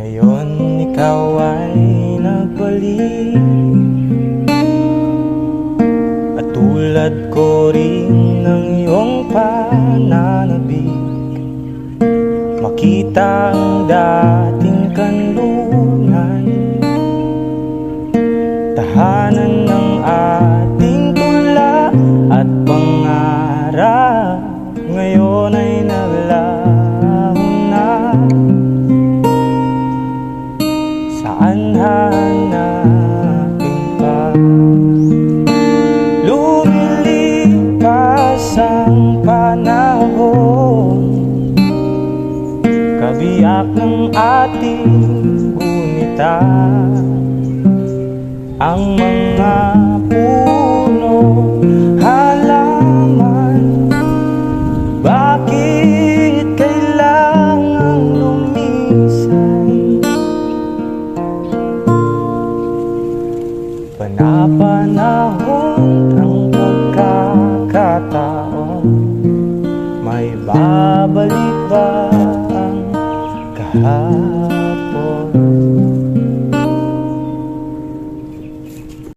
Ngayon ikaw ay nagbalik At tulad ko rin ng iyong pananabik Makita ang dating kanlunan Tahanan Kabiyak ng ating gunita Ang mga puno. Halaman Bakit kailangang lumisan Panapanahon ang pagkakataon May babalik